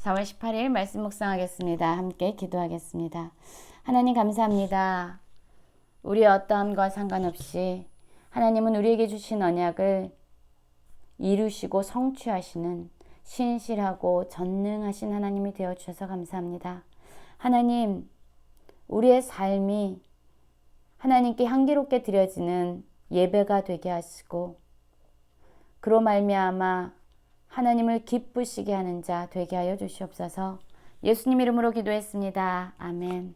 4월 18일 말씀 묵상하겠습니다. 함께 기도하겠습니다. 하나님 감사합니다. 우리 어떠함과 상관없이 하나님은 우리에게 주신 언약을 이루시고 성취하시는 신실하고 전능하신 하나님이 되어 주셔서 감사합니다. 하나님, 우리의 삶이 하나님께 향기롭게 드려지는 예배가 되게 하시고 그로 말미암아 하나님을 기쁘시게 하는 자 되게 하여 주시옵소서. 예수님 이름으로 기도했습니다. 아멘.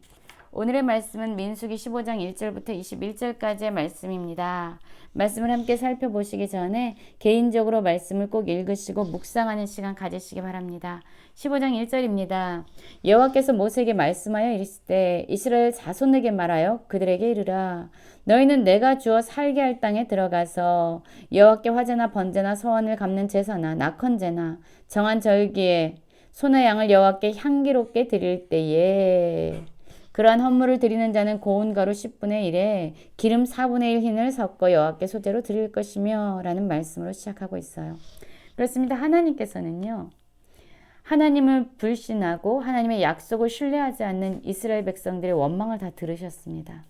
오늘의 말씀은 민수기 15장 1절부터 21절까지의 말씀입니다. 말씀을 함께 살펴보시기 전에 개인적으로 말씀을 꼭 읽으시고 묵상하는 시간 가지시기 바랍니다. 15장 1절입니다. 여호와께서 모세에게 말씀하여 이르시되 이스라엘 자손에게 말하여 그들에게 이르라 너희는 내가 주어 살게 할 땅에 들어가서 여호와께 화제나 번제나 소원을 갚는 제사나 낙헌제나 정한 절기에 소나 양을 여호와께 향기롭게 드릴 때에 그러한 헌물을 드리는 자는 고운 가루 10분의 1에 기름 4분의 1 흰을 섞어 여호와께 소재로 드릴 것이며 라는 말씀으로 시작하고 있어요. 그렇습니다. 하나님께서는요. 하나님을 불신하고 하나님의 약속을 신뢰하지 않는 이스라엘 백성들의 원망을 다 들으셨습니다.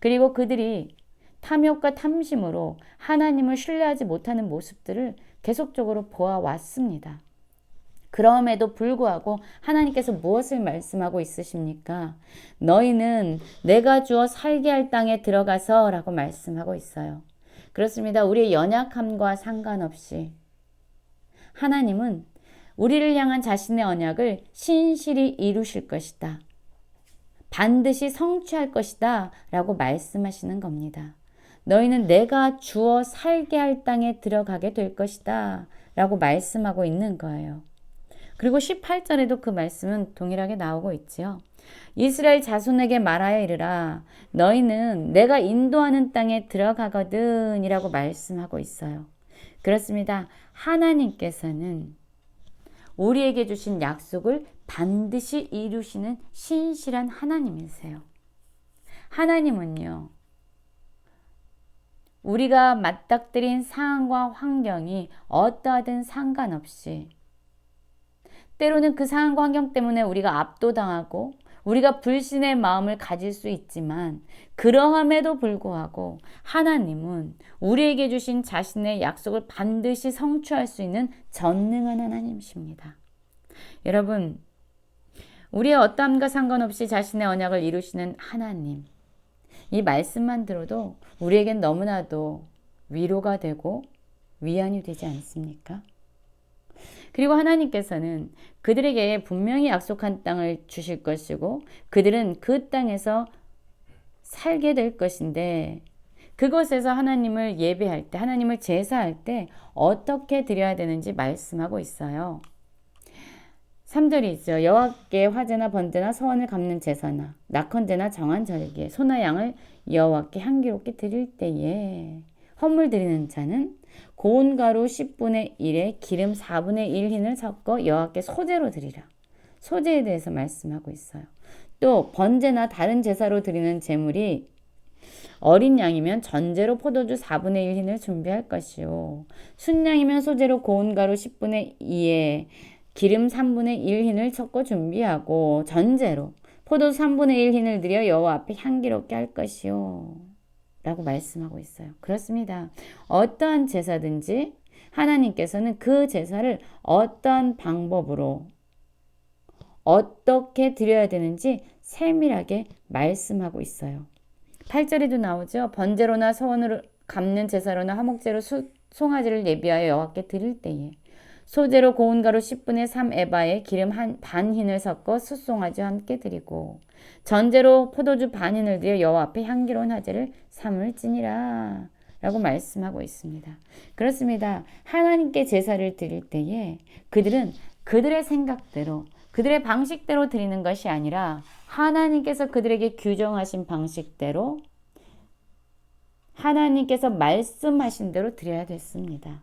그리고 그들이 탐욕과 탐심으로 하나님을 신뢰하지 못하는 모습들을 계속적으로 보아왔습니다. 그럼에도 불구하고 하나님께서 무엇을 말씀하고 있으십니까? 너희는 내가 주어 살게 할 땅에 들어가서 라고 말씀하고 있어요. 그렇습니다. 우리의 연약함과 상관없이 하나님은 우리를 향한 자신의 언약을 신실히 이루실 것이다. 반드시 성취할 것이다. 라고 말씀하시는 겁니다. 너희는 내가 주어 살게 할 땅에 들어가게 될 것이다. 라고 말씀하고 있는 거예요. 그리고 18절에도 그 말씀은 동일하게 나오고 있지요. 이스라엘 자손에게 말하여 이르라. 너희는 내가 인도하는 땅에 들어가거든 이라고 말씀하고 있어요. 그렇습니다. 하나님께서는 우리에게 주신 약속을 반드시 이루시는 신실한 하나님이세요. 하나님은요, 우리가 맞닥뜨린 상황과 환경이 어떠하든 상관없이 때로는 그 상황과 환경 때문에 우리가 압도당하고 우리가 불신의 마음을 가질 수 있지만 그러함에도 불구하고 하나님은 우리에게 주신 자신의 약속을 반드시 성취할 수 있는 전능한 하나님이십니다. 여러분, 우리의 어떠함과 상관없이 자신의 언약을 이루시는 하나님. 이 말씀만 들어도 우리에겐 너무나도 위로가 되고 위안이 되지 않습니까? 그리고 하나님께서는 그들에게 분명히 약속한 땅을 주실 것이고 그들은 그 땅에서 살게 될 것인데 그곳에서 하나님을 예배할 때, 하나님을 제사할 때 어떻게 드려야 되는지 말씀하고 있어요. 3절이 있죠. 여호와께 화제나 번제나 서원을 갚는 제사나 낙헌제나 정한 절기에 소나 양을 여호와께 향기롭게 드릴 때에 헌물 드리는 자는 고운 가루 10분의 1에 기름 4분의 1 흰을 섞어 여호와께 소제로 드리라. 소제에 대해서 말씀하고 있어요. 또 번제나 다른 제사로 드리는 제물이 어린 양이면 전제로 포도주 4분의 1 흰을 준비할 것이요. 순양이면 소제로 고운 가루 10분의 2에 기름 3분의 1 흰을 섞어 준비하고 전제로 포도주 3분의 1 흰을 들여 여호와 앞에 향기롭게 할 것이요. 라고 말씀하고 있어요. 그렇습니다. 어떠한 제사든지 하나님께서는 그 제사를 어떠한 방법으로 어떻게 드려야 되는지 세밀하게 말씀하고 있어요. 8절에도 나오죠. 번제로나 서원으로 갚는 제사로나 화목제로 수, 송아지를 예비하여 여호와께 드릴 때에 소재로 고운 가루 10분의 3 에바에 기름 한 반 흰을 섞어 숫송아지와 함께 드리고 전제로 포도주 반 흰을 들여 여호와 앞에 향기로운 화제를 삼을지니라 라고 말씀하고 있습니다. 그렇습니다. 하나님께 제사를 드릴 때에 그들은 그들의 생각대로 그들의 방식대로 드리는 것이 아니라 하나님께서 그들에게 규정하신 방식대로 하나님께서 말씀하신 대로 드려야 됐습니다.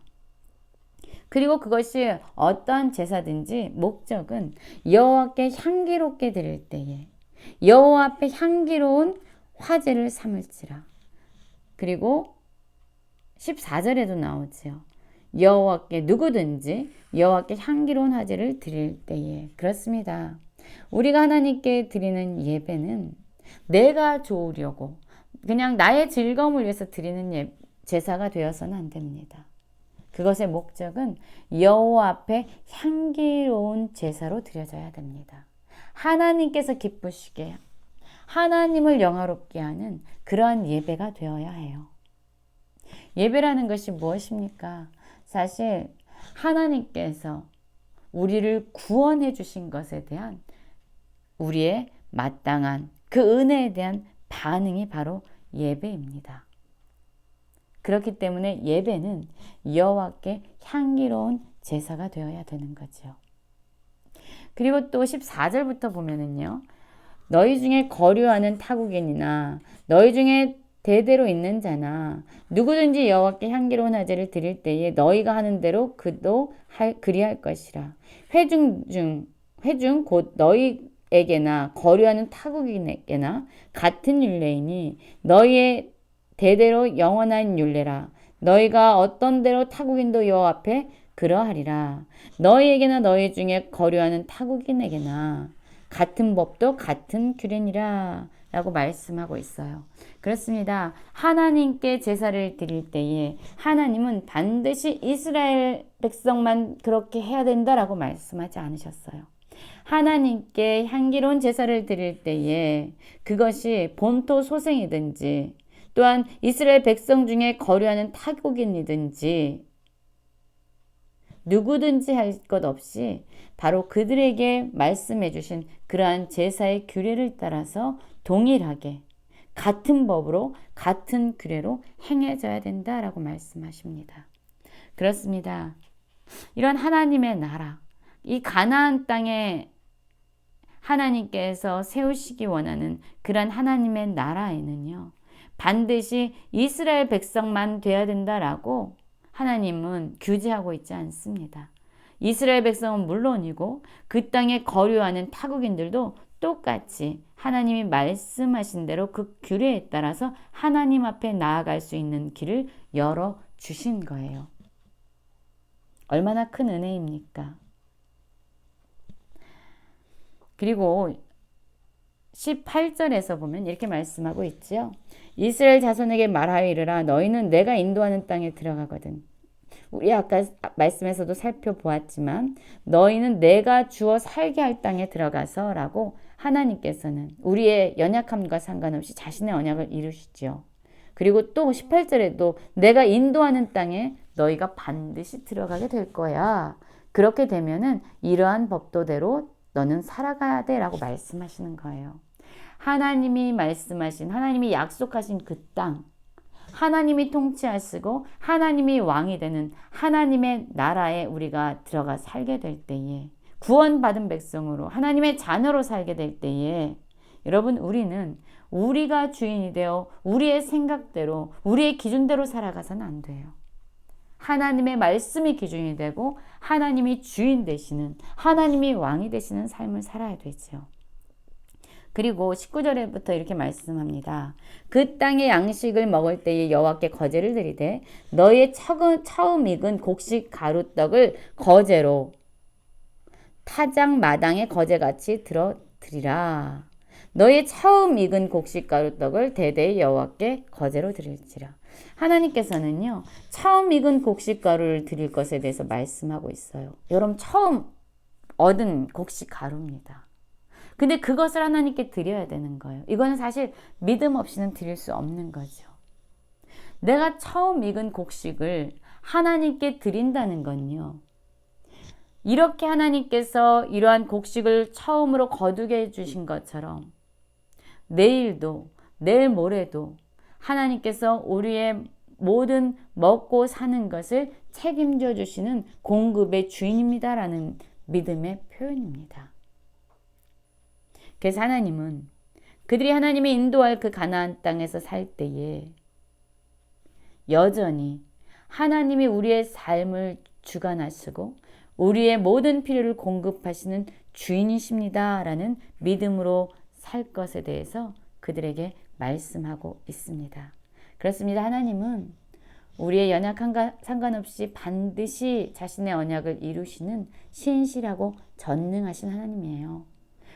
그리고 그것이 어떠한 제사든지 목적은 여호와께 향기롭게 드릴 때에 여호와 앞에 향기로운 화제를 삼을지라. 그리고 14절에도 나오지요. 여호와께 누구든지 여호와께 향기로운 화제를 드릴 때에 그렇습니다. 우리가 하나님께 드리는 예배는 내가 좋으려고 그냥 나의 즐거움을 위해서 드리는 예, 제사가 되어서는 안 됩니다. 그것의 목적은 여호와 앞에 향기로운 제사로 드려져야 됩니다. 하나님께서 기쁘시게 하나님을 영화롭게 하는 그러한 예배가 되어야 해요. 예배라는 것이 무엇입니까? 사실 하나님께서 우리를 구원해 주신 것에 대한 우리의 마땅한 그 은혜에 대한 반응이 바로 예배입니다. 그렇기 때문에 예배는 여호와께 향기로운 제사가 되어야 되는 거죠. 그리고 또 14절부터 보면은요. 너희 중에 거류하는 타국인이나 너희 중에 대대로 있는 자나 누구든지 여호와께 향기로운 하제를 드릴 때에 너희가 하는 대로 그도 할 그리할 것이라 회중 중 회중 곧 너희에게나 거류하는 타국인에게나 같은 율례이니 너희의 대대로 영원한 율례라 너희가 어떤 대로 타국인도 여호와 앞에 그러하리라 너희에게나 너희 중에 거류하는 타국인에게나 같은 법도 같은 규례니라 라고 말씀하고 있어요. 그렇습니다. 하나님께 제사를 드릴 때에 하나님은 반드시 이스라엘 백성만 그렇게 해야 된다라고 말씀하지 않으셨어요. 하나님께 향기로운 제사를 드릴 때에 그것이 본토 소생이든지 또한 이스라엘 백성 중에 거류하는 타국인이든지 누구든지 할 것 없이 바로 그들에게 말씀해 주신 그러한 제사의 규례를 따라서 동일하게 같은 법으로 같은 규례로 행해져야 된다라고 말씀하십니다. 그렇습니다. 이런 하나님의 나라, 이 가나안 땅에 하나님께서 세우시기 원하는 그런 하나님의 나라에는요. 반드시 이스라엘 백성만 돼야 된다라고 하나님은 규제하고 있지 않습니다. 이스라엘 백성은 물론이고 그 땅에 거류하는 타국인들도 똑같이 하나님이 말씀하신 대로 그 규례에 따라서 하나님 앞에 나아갈 수 있는 길을 열어 주신 거예요. 얼마나 큰 은혜입니까? 그리고 18절에서 보면 이렇게 말씀하고 있지요. 이스라엘 자손에게 말하여 이르라 너희는 내가 인도하는 땅에 들어가거든. 우리 아까 말씀에서도 살펴보았지만 너희는 내가 주어 살게 할 땅에 들어가서라고 하나님께서는 우리의 연약함과 상관없이 자신의 언약을 이루시죠. 그리고 또 18절에도 내가 인도하는 땅에 너희가 반드시 들어가게 될 거야. 그렇게 되면은 이러한 법도대로 너는 살아가야 돼라고 말씀하시는 거예요. 하나님이 말씀하신 하나님이 약속하신 그 땅, 하나님이 통치하시고 하나님이 왕이 되는 하나님의 나라에 우리가 들어가 살게 될 때에 구원받은 백성으로 하나님의 자녀로 살게 될 때에 여러분 우리는 우리가 주인이 되어 우리의 생각대로 우리의 기준대로 살아가서는 안 돼요. 하나님의 말씀이 기준이 되고 하나님이 주인 되시는 하나님이 왕이 되시는 삶을 살아야 되죠. 그리고 19절에부터 이렇게 말씀합니다. 그 땅의 양식을 먹을 때에 여호와께 거제를 드리되 너의 처음 익은 곡식 가루떡을 거제로 타작 마당에 거제같이 들어 드리라. 너의 처음 익은 곡식 가루떡을 대대 여호와께 거제로 드릴지라. 하나님께서는요. 처음 익은 곡식 가루를 드릴 것에 대해서 말씀하고 있어요. 여러분 처음 얻은 곡식 가루입니다. 근데 그것을 하나님께 드려야 되는 거예요. 이거는 사실 믿음 없이는 드릴 수 없는 거죠. 내가 처음 익은 곡식을 하나님께 드린다는 건요. 이렇게 하나님께서 이러한 곡식을 처음으로 거두게 해주신 것처럼 내일도, 내일 모레도 하나님께서 우리의 모든 먹고 사는 것을 책임져 주시는 공급의 주인입니다라는 믿음의 표현입니다. 그래서 하나님은 그들이 하나님의 인도할 그 가나안 땅에서 살 때에 여전히 하나님이 우리의 삶을 주관하시고 우리의 모든 필요를 공급하시는 주인이십니다라는 믿음으로 살 것에 대해서 그들에게 말씀하고 있습니다. 그렇습니다. 하나님은 우리의 연약함과 상관없이 반드시 자신의 언약을 이루시는 신실하고 전능하신 하나님이에요.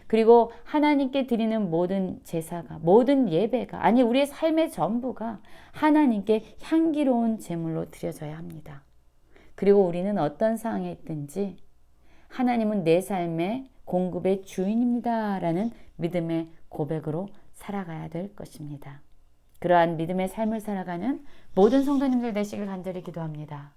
그리고 하나님께 드리는 모든 제사가 모든 예배가 아니 우리의 삶의 전부가 하나님께 향기로운 제물로 드려져야 합니다. 그리고 우리는 어떤 상황에 있든지 하나님은 내 삶의 공급의 주인입니다라는 믿음의 고백으로 살아가야 될 것입니다. 그러한 믿음의 삶을 살아가는 모든 성도님들 되시길 간절히 기도합니다.